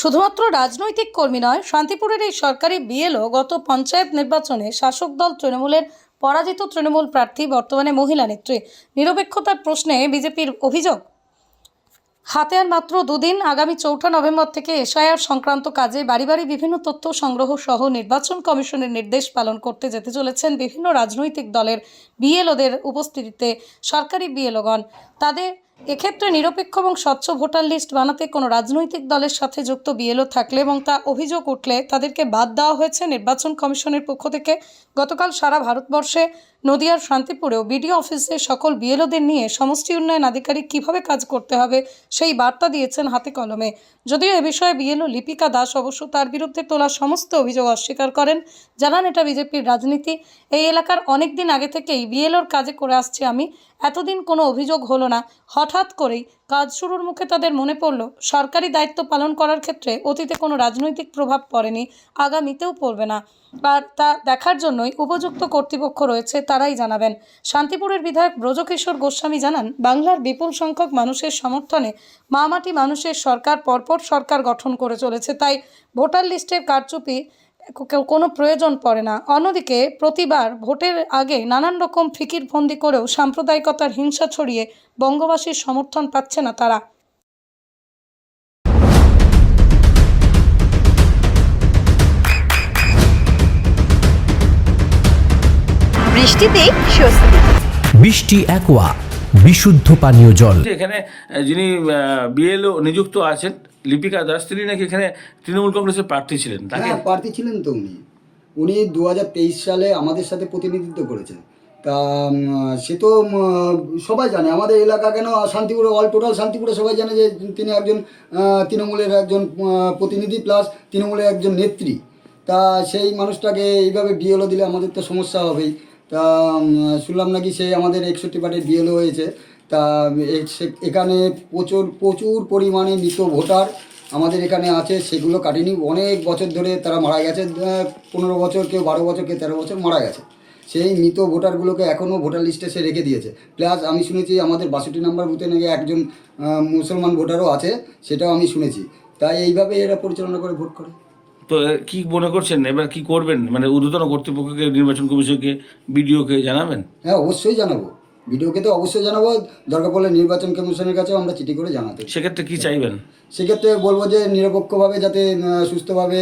শুধুমাত্র রাজনৈতিক কর্মী নয়, শান্তিপুরের এই সরকারি বিএলও গত পঞ্চায়েত নির্বাচনে শাসক দল তৃণমূলের পরাজিত তৃণমূল প্রার্থী, বর্তমানে মহিলা নেত্রী। নিরপেক্ষতার প্রশ্নে বিজেপির অভিযোগ হাতে আর মাত্র দুদিন আগামী চৌঠা নভেম্বর থেকে এসআইআর সংক্রান্ত কাজে বাড়ি বাড়ি বিভিন্ন তথ্য সংগ্রহ সহ নির্বাচন কমিশনের নির্দেশ পালন করতে যেতে চলেছেন বিভিন্ন রাজনৈতিক দলের বিএলওদের উপস্থিতিতে সরকারি বিএলওগণ। তাদের এক্ষেত্রে নিরপেক্ষ এবং স্বচ্ছ ভোটার লিস্ট বানাতে কোনো রাজনৈতিক দলের সাথে যুক্ত বিএলও থাকলে এবং তা অভিযোগ উঠলে তাদেরকে বাদ দেওয়া হয়েছে নির্বাচন কমিশনের পক্ষ থেকে। গতকাল সারা ভারতবর্ষে নদিয়ার শান্তিপুরেও বিডিও অফিসে সকল বিএলওদের নিয়ে সমষ্টি উন্নয়ন আধিকারিক কীভাবে কাজ করতে হবে সেই বার্তা দিয়েছেন হাতে কলমে। যদিও এ বিষয়ে বিএলও লিপিকা দাস অবশ্য তার বিরুদ্ধে তোলা সমস্ত অভিযোগ অস্বীকার করেন, জানান এটা বিজেপির রাজনীতি। এই এলাকার অনেক দিন আগে থেকেই বিএলওর কাজে করে আসছি আমি, এতদিন কোনো অভিযোগ হলো না। হঠাৎ করেই কাজ শুরুর মুখে তাদের মনে পড়ল, সরকারি দায়িত্ব পালন করার ক্ষেত্রে অতীতে কোনো রাজনৈতিক প্রভাব পড়েনি, আগামীতেও পড়বে না। আর তা দেখার জন্যই উপযুক্ত কর্তৃপক্ষ রয়েছে তারাই জানাবেন। শান্তিপুরের বিধায়ক ব্রজকিশোর গোস্বামী জানান, বাংলার বিপুল সংখ্যক মানুষের সমর্থনে মামাটি মানুষের সরকার পরপর সরকার গঠন করে চলেছে, তাই ভোটার লিস্টের কারচুপি কোনো প্রয়োজন পড়ে না। অন্যদিকে প্রতিবার ভোটের আগে নানান রকম ফিকির ফন্দি করেও সাম্প্রদায়িকতার হিংসা ছড়িয়ে বঙ্গবাসীর সমর্থন পাচ্ছে না তারা। বৃষ্টিতেই স্বস্তি। বৃষ্টি অ্যাকোয়া বিশুদ্ধ পানীয় জল। এখানে যিনি বিএলও নিযুক্ত আছেন লিপিকা দাস তিনি নাকি এখানে তৃণমূল কংগ্রেসের প্রার্থী ছিলেন? তাকে হ্যাঁ প্রার্থী ছিলেন তো উনি। উনি দু হাজার তেইশ সালে আমাদের সাথে প্রতিনিধিত্ব করেছেন। তা সে তো সবাই জানে, আমাদের এলাকা কেন শান্তিপুরে, অল টোটাল শান্তিপুরে সবাই জানে যে তিনি একজন তৃণমূলের একজন প্রতিনিধি প্লাস তৃণমূলের একজন নেত্রী। তা, সেই মানুষটাকে এইভাবে বিএলও দিলে আমাদের তো সমস্যা হবেই। তা শুনলাম নাকি সে আমাদের একষট্টি পার্টির বিএলও হয়েছে। তা সে- এখানে প্রচুর প্রচুর পরিমাণে মৃত ভোটার আমাদের এখানে আছে সেগুলো কাটেনি। অনেক বছর ধরে তারা মারা গেছে পনেরো বছর কেউ বারো বছর কেউ তেরো বছর মারা গেছে। সেই মৃত ভোটারগুলোকে এখনও ভোটার লিস্টে সে রেখে দিয়েছে। প্লাস আমি শুনেছি আমাদের বাষট্টি নাম্বার বুথে নাকি একজন মুসলমান ভোটারও আছে সেটাও আমি শুনেছি। তাই এইভাবে এরা পরিচালনা করে ভোট করে। তো কি মনে করছেন? এবার কি করবেন? মানে ঊর্ধ্বতন কর্তৃপক্ষকে নির্বাচন কমিশনকে বিডিওকে জানাবেন? হ্যাঁ অবশ্যই জানাব। ভিডিওকে তো অবশ্যই জানাব দরকার পড়লে নির্বাচন কমিশনের কাছেও আমরা চিঠি করে জানাতে। সেক্ষেত্রে কি চাইবেন? সেক্ষেত্রে বলব যে নিরপেক্ষভাবে যাতে সুস্থভাবে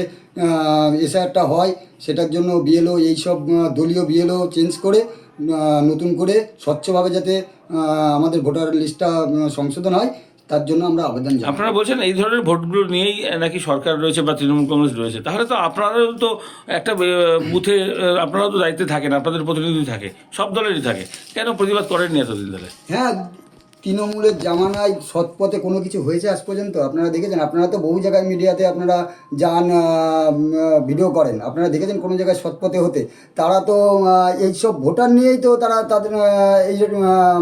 এসআরটা হয় সেটার জন্য বিএলও এই সব দলীয় বিএলও চেঞ্জ করে নতুন করে স্বচ্ছভাবে যাতে আমাদের ভোটার লিস্টটা সংশোধন হয়। তার জন্য আমরা আবেদন আপনারা বলছেন এই ধরনের ভোটগুলো নিয়েই নাকি সরকার রয়েছে বা তৃণমূল কংগ্রেস রয়েছে। তাহলে তো আপনারাও তো একটা বুথে আপনারাও তো দায়িত্বে থাকেন আপনাদের প্রতিনিধি থাকে সব দলেরই থাকে। কেন প্রতিবাদ করেননি এতদিন ধরে? হ্যাঁ তৃণমূলের জামানায় সৎ পথে কোনো কিছু হয়েছে আজ পর্যন্ত? আপনারা দেখেছেন আপনারা তো বহু জায়গায় মিডিয়াতে আপনারা যান ভিডিও করেন। আপনারা দেখেছেন কোনো জায়গায় সৎপথে হতে? তারা তো এইসব ভোটার নিয়েই তো তারা তাদের এই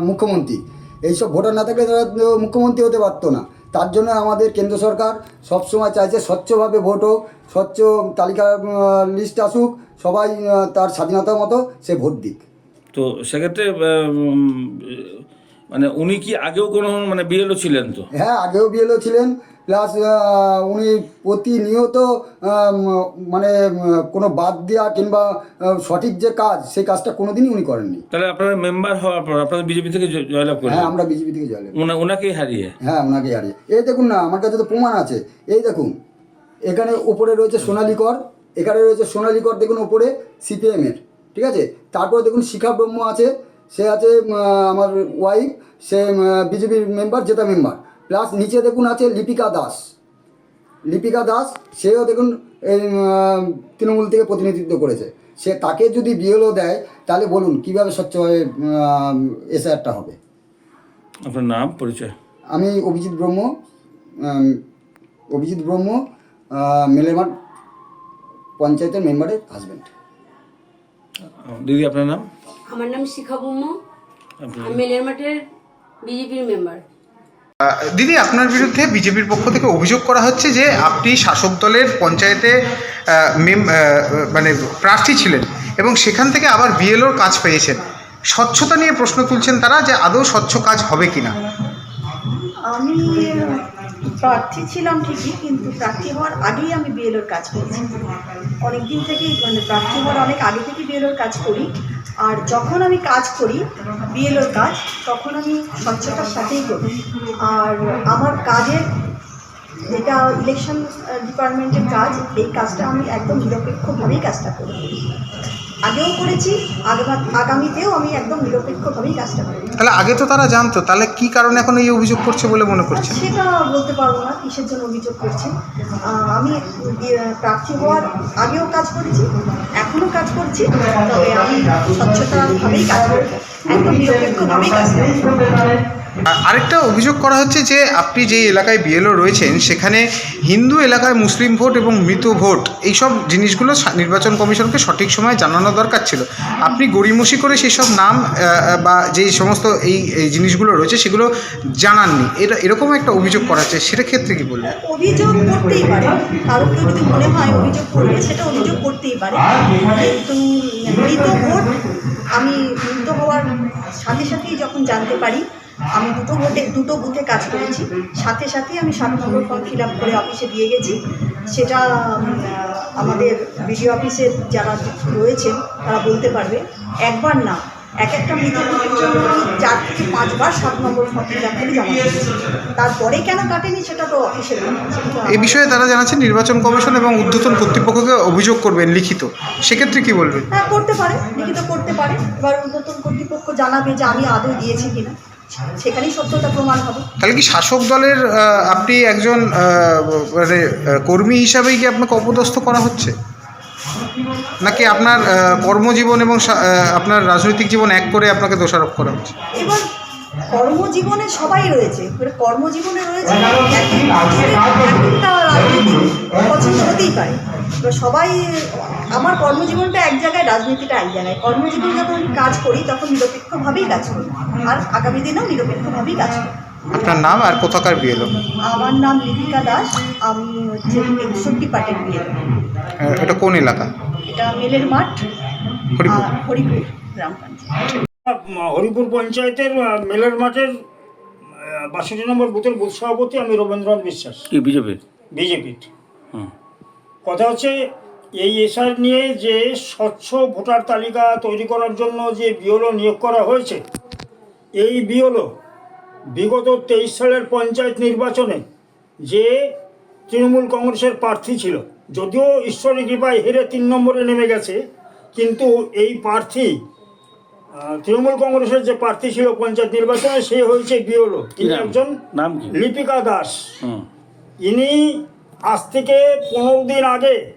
মুখ্যমন্ত্রী। এইসব ভোটার না থাকলে তারা মুখ্যমন্ত্রী হতে পারতো না। তার জন্য আমাদের কেন্দ্র সরকার সবসময় চাইছে স্বচ্ছভাবে ভোট হোক স্বচ্ছ তালিকা লিস্ট আসুক সবাই তার স্বাধীনতা মতো সে ভোট দিক। তো সেক্ষেত্রে মানে উনি কি আগেও কোনো মানে বিএলও ছিলেন তো? হ্যাঁ আগেও বিএলও ছিলেন। প্লাস উনি প্রতিনিয়ত মানে কোনো বাদ দেওয়া কিংবা সঠিক যে কাজ সেই কাজটা কোনোদিনই উনি করেননি। তাহলে আপনারা মেম্বার হওয়ার পর আপনাদের বিজেপি থেকে জয়- জয়লাভ হ্যাঁ আমরা বিজেপি থেকে জয় ওনা- ওনাকেই হারিয়ে? হ্যাঁ ওনাকে হারিয়ে। এই দেখুন না আমার কাছে তো প্রমাণ আছে। এই দেখুন এখানে উপরে রয়েছে সোনালী কর এখানে রয়েছে সোনালী কর দেখুন উপরে সিপিএমের ঠিক আছে? তারপরে দেখুন শিখা ব্রহ্ম আছে সে আছে আমার ওয়াইফ সে বিজেপির মেম্বার জেতা মেম্বার প্লাস নিচে দেখুন আছে লিপিকা দাস। লিপিকা দাস সেও দেখুন তৃণমূল থেকে প্রতিনিধিত্ব করেছে। সে তাকে যদি বিএলও দেয় তাহলে বলুন কীভাবে স্বচ্ছভাবে এসআরটা হবে? আপনার নাম পরিচয়? আমি অভিজিৎ ব্রহ্ম অভিজিৎ ব্রহ্ম আহ, মেলেরমাঠ পঞ্চায়েতের মেম্বারের হাজব্যান্ড দিদি আপনার নাম? আমার নাম শিখা ব্রহ্ম। মেলের মাঠের বিজেপির মেম্বার দিদি, আপনার বিরুদ্ধে বিজেপির পক্ষ থেকে অভিযোগ করা হচ্ছে যে আপনি শাসক দলের পঞ্চায়েতে মেম মানে প্রার্থী ছিলেন এবং সেখান থেকে আবার বিএলওর কাজ পেয়েছেন। স্বচ্ছতা নিয়ে প্রশ্ন তুলছেন তারা যে আদৌ স্বচ্ছ কাজ হবে কিনা। আমি প্রার্থী ছিলাম ঠিকই, কিন্তু প্রার্থী হওয়ার আগেই আমি বিএলওর কাজ করেছি। অনেকদিন থেকেই মানে প্রার্থী হওয়ার অনেক আগে থেকেই বিএলওর কাজ করি। আর যখন আমি কাজ করি বিএলওর কাজ, তখন আমি স্বচ্ছতার সাথেই করি। আর আমার কাজের যেটা ইলেকশন ডিপার্টমেন্টের কাজ, এই কাজটা আমি একদম নিরপেক্ষভাবেই কাজটা করি। আগেও করেছি আগা- আগামীতেও আমি একদম নিরপেক্ষভাবেই কাজটা করি তাহলে আগে তো তারা জানতো তাহলে কি কারণে এখন এই অভিযোগ করছে বলে মনে করছে সেটা বলতে পারব না কিসের জন্য অভিযোগ করছে আমি প্রার্থী হওয়ার আগেও কাজ করেছি এখনও কাজ করছি তবে আমি স্বচ্ছতাভাবেই কাজ করব। আরেকটা অভিযোগ করা হচ্ছে যে আপনি যে এলাকায় বিএলও রয়েছেন সেখানে হিন্দু এলাকায় মুসলিম ভোট এবং মৃত ভোট এইসব জিনিসগুলো নির্বাচন কমিশনকে সঠিক সময়ে জানানো দরকার ছিল। আপনি গড়িমসি করে সেই সব নাম বা যেই সমস্ত এই এই জিনিসগুলো রয়েছে সেগুলো জানাননি। এটা এরকম একটা অভিযোগ করা হচ্ছে সেটা ক্ষেত্রে কি বলবেন? অভিযোগ করতেই পারে। কারও কেউ যদি মনে হয় অভিযোগ করবে সেটা অভিযোগ করতেই পারে। কিন্তু মৃত ভোট আমি মুক্ত হওয়ার সাথে সাথেই যখন জানতে পারি, আমি দুটো বুথে দুটো বুথে কাজ করেছি। সাথে সাথে আমি সাত নম্বর ফর্ম ফিল আপ করে অফিসে দিয়ে গেছি। সেটা আমাদের বিডিও অফিসের যারা রয়েছেন, তারা বলতে পারবে, একবার না এক একটা মৃত ভোটের জন্য চার থেকে পাঁচবার সাত নম্বর ফর্ম ফিল জমা তারপরে কেন কাটেনি সেটা তো অফিসের এই বিষয়ে তারা জানাচ্ছেন নির্বাচন কমিশন এবং ঊর্ধ্বতন কর্তৃপক্ষকে অভিযোগ করবেন লিখিত। সেক্ষেত্রে কি বলবেন হ্যাঁ করতে পারে লিখিত করতে পারে। এবার নতুন কর্তৃপক্ষ জানাবে যে আমি আদৌ দিয়েছি কিনা। সেখানেই সত্যতা প্রমাণ হবে। তাহলে কি শাসক দলের আপনি একজন মানে কর্মী হিসাবেই কি আপনাকে অপদস্থ করা হচ্ছে? নাকি আপনার কর্মজীবন এবং আপনার রাজনৈতিক জীবন এক করে আপনাকে দোষারোপ করা হচ্ছে? এবার কর্মজীবনে সবাই রয়েছে কর্মজীবনে রয়েছে পছন্দ হতেই পারে। এবার সবাই, আমার কর্মজীবনটা এক জায়গায়, রাজনীতিটা এক জায়গায়। কর্মজীবনে যখন কাজ করি, তখন নিরপেক্ষভাবেই কাজ করি। আর আগামী দিনেও নিরপেক্ষভাবেই কাজ করি। আপনার নাম আর কোথাকার বিয়েলো আমার নাম লিপিকা দাস আমি হচ্ছে একষট্টি পাটের বিয়ে। এটা কোন এলাকা? এটা মেলের মাঠ হরিপুর। হরিপুর গ্রাম পঞ্চায়েত। হরিপুর পঞ্চায়েতের মেলার মাঠের বাষট্টি নম্বর বুথের বুথ সভাপতি আমি রবীন্দ্রনাথ বিশ্বাস। কি বিজেপির? বিজেপির। কথা হচ্ছে এই এসআর নিয়ে যে স্বচ্ছ ভোটার তালিকা তৈরি করার জন্য যে বিওলো নিয়োগ করা হয়েছে এই বিওলো বিগত তেইশ সালের পঞ্চায়েত নির্বাচনে যে তৃণমূল কংগ্রেসের প্রার্থী ছিল যদিও ঈশ্বরের কৃপায় হেরে তিন নম্বরে নেমে গেছে কিন্তু এই প্রার্থী তৃণমূল কংগ্রেসের যে প্রার্থী ছিল পঞ্চায়েত নির্বাচনে সে হয়েছে বিওলো তিনি একজন নাম লিপিকা দাস। ইনি আজ থেকে পনেরো দিন আগে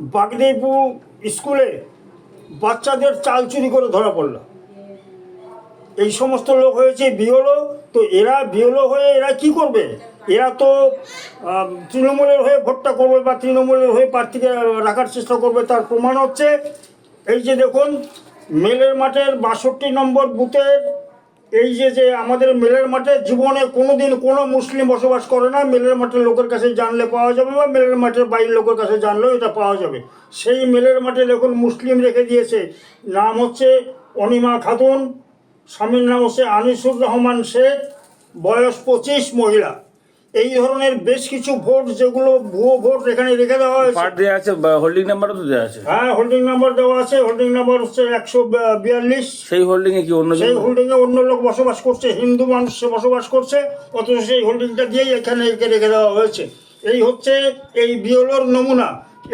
বাগদেপুর স্কুলে বাচ্চাদের চাল চুরি করে ধরা পড়ল। এই সমস্ত লোক হয়েছে বিওলো তো এরা বিওলো হয়ে এরা কি করবে? এরা তো তৃণমূলের হয়ে ভোটটা করবে বা তৃণমূলের হয়ে প্রার্থীকে রাখার চেষ্টা করবে, তার প্রমাণ হচ্ছে। এই যে দেখুন, মেলের মাঠের বাষট্টি নম্বর বুথের এই যে যে আমাদের মেলের মাঠে জীবনে কোনো দিন কোনো মুসলিম বসবাস করে না, মেলের মাঠের লোকের কাছে জানলে পাওয়া যাবে বা মেলের মাঠের বাইরের লোকের কাছে জানলেও এটা পাওয়া যাবে। সেই মেলের মাঠে দেখুন, মুসলিম রেখে দিয়েছে। নাম হচ্ছে অনিমা খাতুন। স্বামীর নাম হচ্ছে আনিসুর রহমান শেখ বয়স পঁচিশ মহিলা। এই ধরনের বেশ কিছু ভোট যেগুলো ভুয়ো ভোট এখানে রেখে দেওয়া হয়েছে। পার্ট দেওয়া আছে হোল্ডিং নাম্বারও তো দেওয়া আছে। হ্যাঁ হোল্ডিং নাম্বার দেওয়া আছে হোল্ডিং নাম্বার হচ্ছে একশো বিয়াল্লিশ। সেই হোল্ডিং এ কি অন্য সেই জন হোল্ডিংয়ে অন্য লোক বসবাস করছে হিন্দু মানুষ বসবাস করছে অথচ সেই হোল্ডিংটা দিয়েই এখানে একে রেখে দেওয়া হয়েছে। এই হচ্ছে এই বিওলোর নমুনা।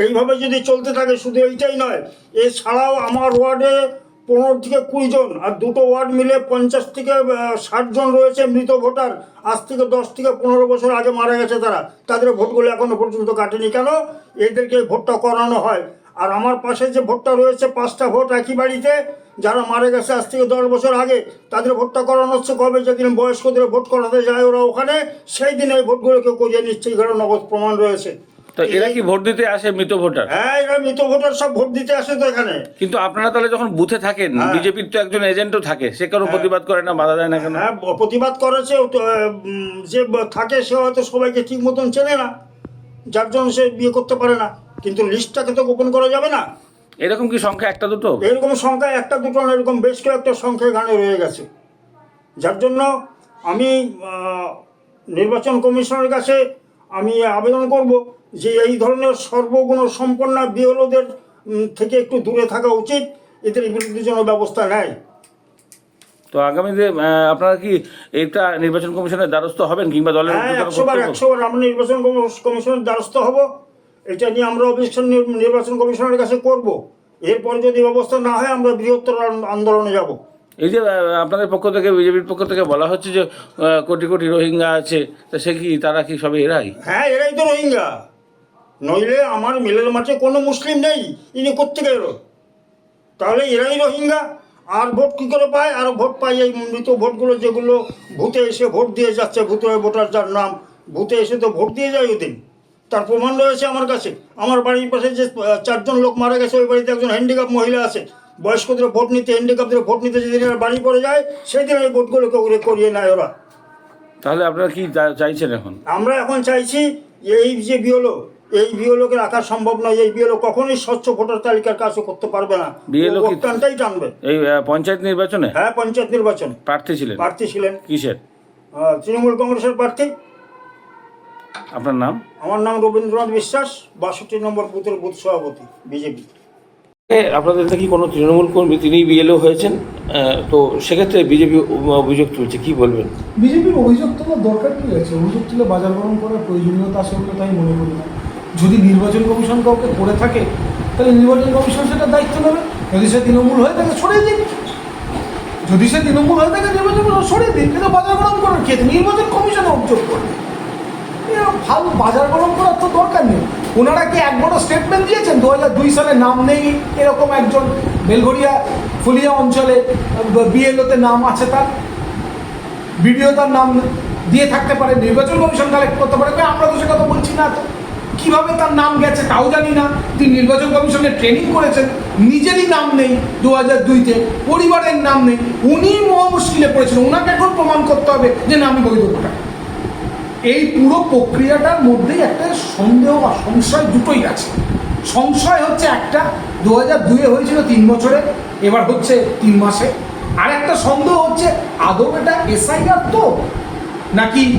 এইভাবে যদি চলতে থাকে শুধু এইটাই নয় এছাড়াও আমার ওয়ার্ডে পনেরো থেকে কুড়ি জন, আর দুটো ওয়ার্ড মিলে পঞ্চাশ থেকে ষাট জন রয়েছে মৃত ভোটার। আজ থেকে দশ থেকে পনেরো বছর আগে মারা গেছে তারা। তাদের ভোটগুলো এখনও পর্যন্ত কাটেনি। কেন? এদেরকে ভোটটা করানো হয়। আর আমার পাশে যে ভোটটা রয়েছে, পাঁচটা ভোট একই বাড়িতে, যারা মারা গেছে আজ থেকে দশ বছর আগে, তাদের ভোটটা করানো হচ্ছে কবে? যেদিন বয়স্কদের ভোট করাতে যায় ওরা ওখানে, সেই দিন এই ভোটগুলোকে করিয়ে নিচ্ছে। এখানে নগদ প্রমাণ রয়েছে। তো এরা কি ভোট দিতে আসে মৃত ভোটার? হ্যাঁ এরা মৃত ভোটার সব ভোট দিতে আসে তো এখানে। কিন্তু আপনারা তাহলে যখন বুথে থাকেন হ্যাঁ। বিজেপির তো একজন এজেন্টও থাকে সে কারও প্রতিবাদ করে না বাধা দেয় না কেন? হ্যাঁ প্রতিবাদ করেছে ও তো, যে থাকে সে হয়তো সবাইকে ঠিক মতন চেনে না। যার জন্য সে বিয়ে করতে পারে না। কিন্তু লিস্টটাকে তো গোপন করা যাবে না। এরকম কি সংখ্যা একটা দুটো? এরকম সংখ্যা একটা দুটো না এরকম বেশ কয়েকটা সংখ্যা এখানে রয়ে গেছে। যার জন্য আমি নির্বাচন কমিশনের কাছে আমি আবেদন করব যে এই ধরনের সর্বগুণ সম্পন্ন বিএলওদের থেকে একটু দূরে থাকা উচিত। এদের বিরুদ্ধে যেন ব্যবস্থা নেয়। তো আগামীতে আহ, আপনারা কি এটা নির্বাচন কমিশনের দ্বারস্থ হবেন কিংবা দলের হ্যাঁ উদ্যোগে একশো বার বক্তব্য? একশো বার আমরা নির্বাচন কমিশনের দ্বারস্থ হব। এটা নিয়ে আমরা অবজেকশন নির্বাচন কমিশনের কাছে করব। এরপর যদি ব্যবস্থা না হয় আমরা বৃহত্তর আন্দোলনে যাব। এই যে আপনাদের পক্ষ থেকে, বিজেপির পক্ষ থেকে বলা হচ্ছে যে কোটি কোটি রোহিঙ্গা আছে, তা সে কি, তারা কি সবে এরাই? হ্যাঁ এরাই তো রোহিঙ্গা। নইলে আমার মিলের মাঠে কোনো মুসলিম নেই, ইনি কোথেকে এলো তাহলে এরাই রোহিঙ্গা। আর ভোট কী করে পায়? আর ভোট পায় এই মৃত ভোটগুলো, যেগুলো ভূতে এসে ভোট দিয়ে যাচ্ছে, ভূতে ভোটার যার নাম, ভূতে এসে তো ভোট দিয়ে যায় ওদিন। তার প্রমাণ রয়েছে আমার কাছে। আমার বাড়ির পাশে যে চারজন লোক মারা গেছে, ওই বাড়িতে একজন হ্যান্ডিক্যাপ মহিলা আছে। বয়স্কদের ভোট নিতে হ্যান্ডিক্যাপদের ভোট নিতে যেদিন বাড়ি পড়ে যায় সেই দিন এই ভোটগুলোকে ওরে করিয়ে নেয় ওরা। তাহলে আপনারা কি চাইছেন এখন? আমরা এখন চাইছি এই যে বিওলো এই বিওলোকে রাখা সম্ভব নয় এই বিওলো কখনোই স্বচ্ছ ভোটার তালিকার কাজও করতে পারবে না। কি- ভোটটানটাই টানবে এই পঞ্চায়েত নির্বাচনে? হ্যাঁ পঞ্চায়েত নির্বাচন। প্রার্থী ছিলেন? প্রার্থী ছিলেন। কিসের? তৃণমূল কংগ্রেসের প্রার্থী। আপনার নাম? আমার নাম রবীন্দ্রনাথ বিশ্বাস বাষট্টি নম্বর বুথের বুথ সভাপতি বিজেপি। আপনাদের নাকি কোনো তৃণমূল কর্মী তিনি বিএলও হয়েছেন? তো সেক্ষেত্রে বিজেপি অভিযোগ তুলছে, কি বলবেন? বিজেপির অভিযোগ তোলার দরকার কি আছে? অভিযোগ তুলে বাজার গরম করার প্রয়োজনীয়তা আছে বলে তাই মনে করি না। যদি নির্বাচন কমিশন কাউকে করে থাকে, তাহলে নির্বাচন কমিশন সেটা দায়িত্ব নেবে। যদি সে তৃণমূল হয়ে থাকে সরিয়ে দিন যদি সে তৃণমূল হয়ে থাকে, নির্বাচন কমিশন সরিয়ে দিন কিন্তু বাজার গরম করার কি আছে? নির্বাচন কমিশনে অভিযোগ করবে। ভালো বাজার গরম করার তো দরকার নেই। ওনারা কি এক বড় স্টেটমেন্ট দিয়েছেন? দু দুই সালে নাম নেই এরকম একজন বেলঘরিয়া ফুলিয়া অঞ্চলে বিএলওতে নাম আছে তার। ভিডিও তার নাম দিয়ে থাকতে পারে, নির্বাচন কমিশন কালেক্ট করতে পারে। আমরা তো সে কথা বলছি না তো। কীভাবে তার নাম গেছে তাও জানি না। তিনি নির্বাচন কমিশনে ট্রেনিং করেছেন, নিজেরই নাম নেই দু হাজার দুইতে পরিবারের নাম নেই। উনি মহা মুশকিলে পড়েছেন। ওনাকে এখন প্রমাণ করতে হবে যে না আমি বৈধ ভোটার। এই পুরো প্রক্রিয়াটার মধ্যেই একটা সন্দেহ বা সংশয় দুটোই আছে। সংশয় হচ্ছে একটা দু হাজার দুয়ে হয়েছিল তিন বছরে, এবার হচ্ছে তিন মাসে। আর একটা সন্দেহ হচ্ছে, আদৌ এটা এসআইআর তো? নাকি